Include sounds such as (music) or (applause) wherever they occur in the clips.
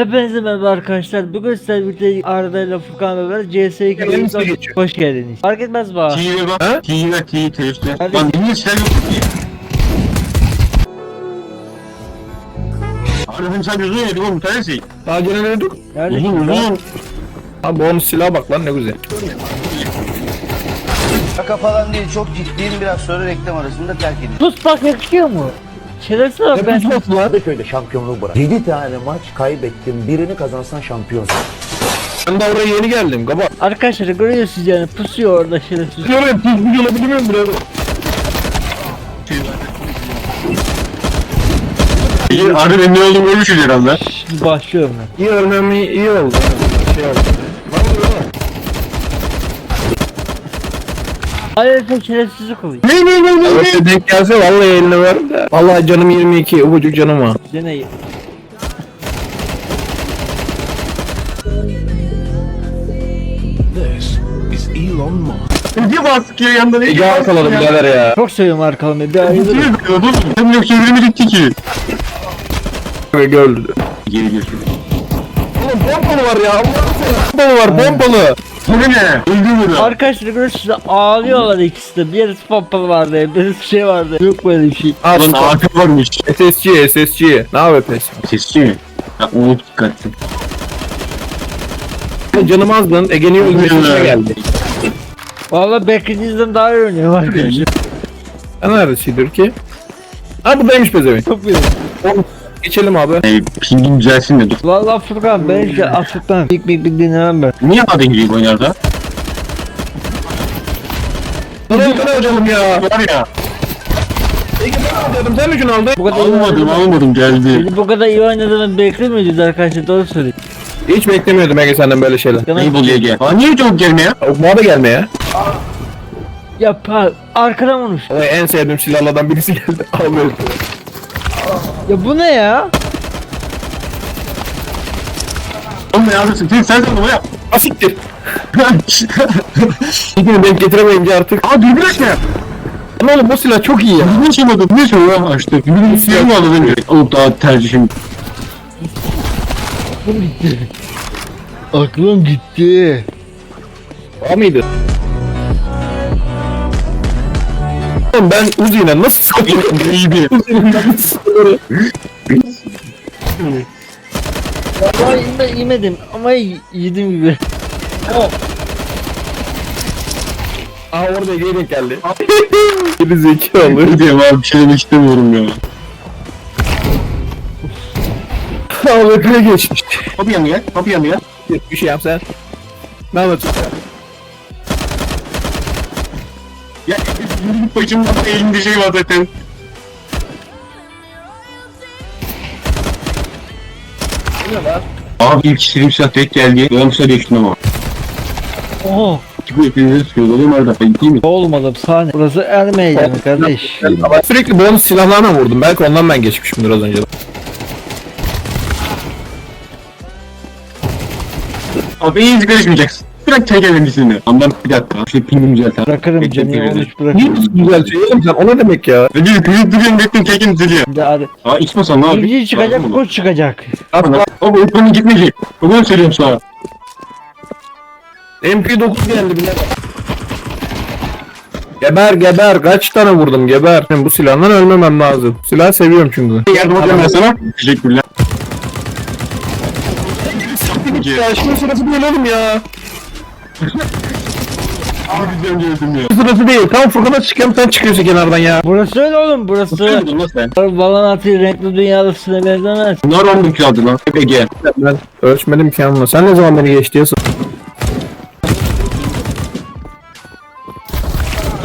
Hepinize merhaba arkadaşlar. Bugün sizlerle birlikte Arda ile Furkan beraber CS2 Elimize oyununa hoş geldiniz. Fark etmez bana. T'ye bak. Ha? T'ye bak. Hadi. Lan niye silah yok ki? Abi sen gözünü yedik oğlum tanesi. Daha gene ne dur? Nerede Uzun uzun. Ha bonus silaha bak lan ne güzel. Şaka falan değil çok ciddiyim biraz sonra reklam arasında terk edin. Pus bak yakışıyor mu? Şerefsiz bak ben. Kadıköy'de şampiyonluğu bırak. 7 tane maç kaybettim. Birini kazansan şampiyonsun. Ben de oraya yeni geldim kaba. Arkadaşlar görüyorsunuz yani pusuyor orada şerefsiz. Diyorum pizmiş olabilir miyim biraz? İyi abi ben ne olduğumu görmüşüz herhalde. Şimdi başlıyorum ben. İyi ölmem iyi, iyi oldu. Şey oldu. Lan bu ne? Hayır sen şerefsizlik oluyor. Ne ne ne ne ne? Evet denk gelse vallahi eline ver de. Vallahi canım 22 ufacık canım ha. Gene iyi. Niye bastık ya yanında ne? Ege arkaladı birader ya. Çok seviyorum arkalımı bir ayrılırım. Niye böyle oğlum? Hem yok çevirmedik ki. Ve gördü. Geri geri. Oğlum pompalı var ya. Pompalı var pompalı. Bu ne? Öldü mü lan? Arkadaşlar görüyorsunuz ağlıyorlar ikisi de. Bir yarısı pompalı vardı, birisi şey vardı. Yok böyle bir şey. Al Lan arka varmış. SSC SSC. Ne yapıyor Sesçi mi? Ya unut dikkatli. Canım az lan Ege'nin öldürmesine geldi. Valla beklediğinizden daha iyi oynuyorum arkadaşlar. Ha neredesidir ki? Ha buradaymış pezevenk. Çok iyi. Geçelim abi. Ey pingin düzelsin de dur. Valla Furkan ben işte asıktan big big big dinlemem ben. Niye adın gibi oynar Nereye kadar hocam ya? Var ya. Ege ben alıyordum sen mi şunu aldın? Bu kadar Almadım almadım geldi. beni bu kadar iyi oynadığımı beklemiyoruz arkadaşlar doğru söyleyeyim. Hiç beklemiyordum Ege senden böyle şeyler. Neyi buluyor gel. Aa niye çabuk gelme ya? Okuma da gelme ya. Ya pa arkadan. Vallahi en sevdiğim silahlardan birisi geldi. Al böyle. Ya bu ne ya? Oğlum ya sen sen sen sen yap. Asiktir. İlgini (laughs) denk getiremeyince artık. Aa dürbün açma. Lan oğlum bu silah çok iyi ya. Dürbün açamadım. Ne söylüyor ya açtı. Dürbün silah mı aldın önce? Oğlum daha tercihim. Aklım gitti. Aklım gitti. Var mıydı? Oğlum ben Uzi'yle nasıl sıkıyorum? (laughs) İyiydi. Uzi'yle nasıl sıkıyorum? Valla yeme, yemedim ama yedim gibi. Aa orada Ege'ye denk geldi. (laughs) Geri zekalı. Ne diyeyim abi bir şey demek istemiyorum ya. Aa öpüye geçmiş. Kapı yanı gel. Kapı yanı gel. Bir şey yap sen. Ne anlatıyorsun? Ya bacımın elinde şey var zaten. Abi ilk istediğim silah tek geldi. Ben silah değiştim ama. Oho. Bu hepinize sıkıyor. Oğlum arada. Ben değil mi? Olmadım sahne. Burası er meydanı kardeş. Ben sürekli bonus silahlarla vurdum. Belki ondan ben geçmişimdir az önce. Abi iyi karışmayacaksın. Bırak tek elindisini. Ama bir dakika. İşte pingim düzelten. Bırakırım Bekle, canı bekle. 13 Niye bırakırım. güzel şey sen? O ne demek ya? Bir büyük duruyorum tekin düzeliyor. Şimdi hadi. Aa içmesen ne abi? İnci çıkacak, koç çıkacak. Abi o uykunun gitmeyecek. Bunu söylüyorum sana. MP9 geldi bile. Geber geber kaç tane vurdum geber. Ben bu silahdan ölmemem lazım. Silahı seviyorum çünkü. Yardım edeyim ben sana. Teşekkürler. Şimdi sırası değil oğlum ya. Abi öldüm ya. Sırası değil. Tam Furkan'a çıkıyorum sen çıkıyorsun kenardan ya. Burası öyle oğlum burası. Öldün lan sen. Valorant'ı renkli dünyada size benzemez. Bunlar 10 kilo aldı lan. Hep Ege. Ben ölçmedim ki ama. Sen ne zaman beni geçti ya?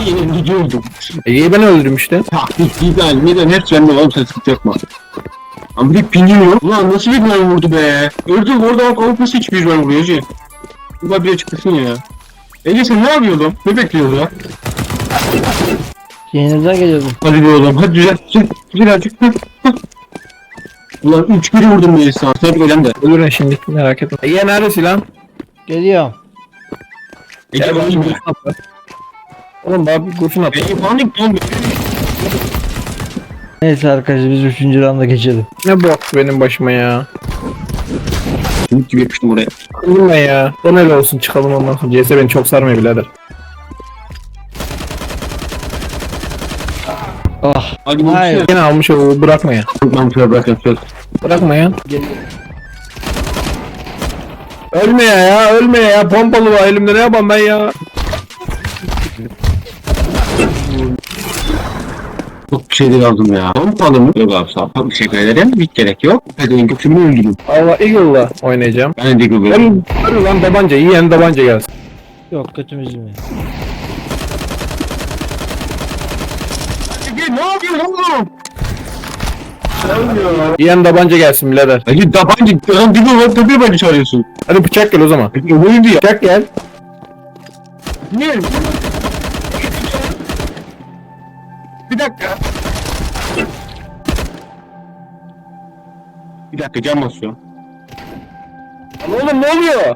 Yine gidiyordum. Ege'yi ben öldürdüm işte. Taktik, güzel, neden hepsi bende oğlum sen sıkıntı yapma. Ama bir pingim yok. Ulan nasıl bir ben vurdu be. Gördün mü orada bak alıp nasıl hiçbir ben vuruyor Ece. Ulan bile çıktırsın ya. Ece sen ne yapıyordun? Ne bekliyordun ya? Yeniden geliyordum. Hadi be oğlum hadi düzelt. Düzelt. Birazcık. Ulan 3 kere vurdum be sana. Tebrik ederim de. Ölürün şimdi merak etme. Ege nerede silah? Geliyorum. Ece bana gibi. Oğlum bana bir kurşun at. Ece panik lan. Neyse arkadaşlar biz 3. randa geçelim. Ne bu benim başıma ya. Sümük gibi yapıştım oraya. Ben ya. Son el olsun çıkalım ondan sonra. CS beni çok sarmıyor birader. Ah. Hadi bu Hayır. Gene almış o bırakma ya. Ben şöyle bırakayım söz. Bırakma ya. Ölme ya ya ölme ya pompalı var elimde ne yapayım ben ya. Çok bir şeyler aldım ya. Pompalı mı? Yok abi sağ ol. Çok teşekkür ederim. Hiç gerek yok. Hadi en kötü bunu öldürün. Allah Eagle'la oynayacağım. Ben de gibi. Ben hadi lan tabanca iyi yani tabanca gelsin. Yok kötümüz mü? Ne yapıyorsun oğlum? Yiyen tabanca gelsin birader. Hadi tabanca. Adam dibi var. Tabii beni çağırıyorsun. Hadi bıçak gel o zaman. Peki o neydi ya? Bıçak gel. Niye? Bir dakika. Bir dakika cam basıyor. Lan oğlum ne oluyor?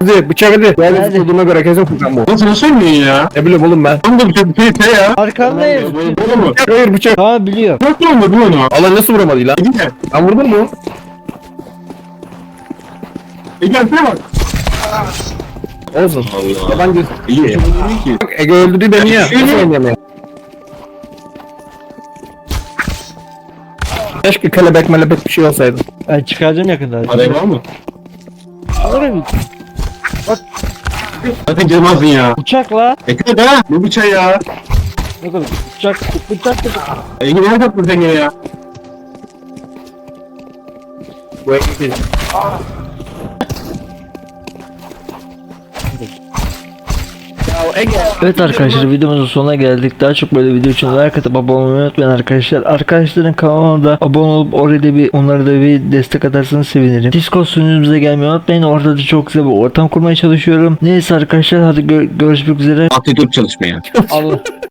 Hadi bıçak hadi. Hadi. tutulduğuna göre kesin Furkan bu. Nasıl nasıl ölmüyor ya? Ne bileyim oğlum ben. Tam da bir tek PT ya. Arkandayım. Mu? Bıçak hayır bıçak. Tamam biliyor. Nasıl oldu bu onu? Allah nasıl vuramadı lan? Ege. Ben vurdum mu? Ege gelsene bak. Olsun. Allah. Ki? Bak Ege öldürdü beni ya. Nasıl oynayamıyor? Keşke kelebek melebek bir şey olsaydı. Ben çıkaracağım yakında. Aday var mı? Alırım. Zaten gelmezdin ya. Uçakla. Ekle de bu bıçağı ya. Ne kadar? Uçak. Uçak. Ege nerede attın sen ya? Bu Ege Evet arkadaşlar videomuzun sonuna geldik. Daha çok böyle video için like atıp abone olmayı unutmayın arkadaşlar. Arkadaşların kanalına da abone olup oraya da bir onlara da bir destek atarsanız sevinirim. Discord sunucumuza gelmeyi unutmayın. Orada da çok güzel bir ortam kurmaya çalışıyorum. Neyse arkadaşlar hadi gö- görüşmek üzere. Atletör çalışmaya. Allah.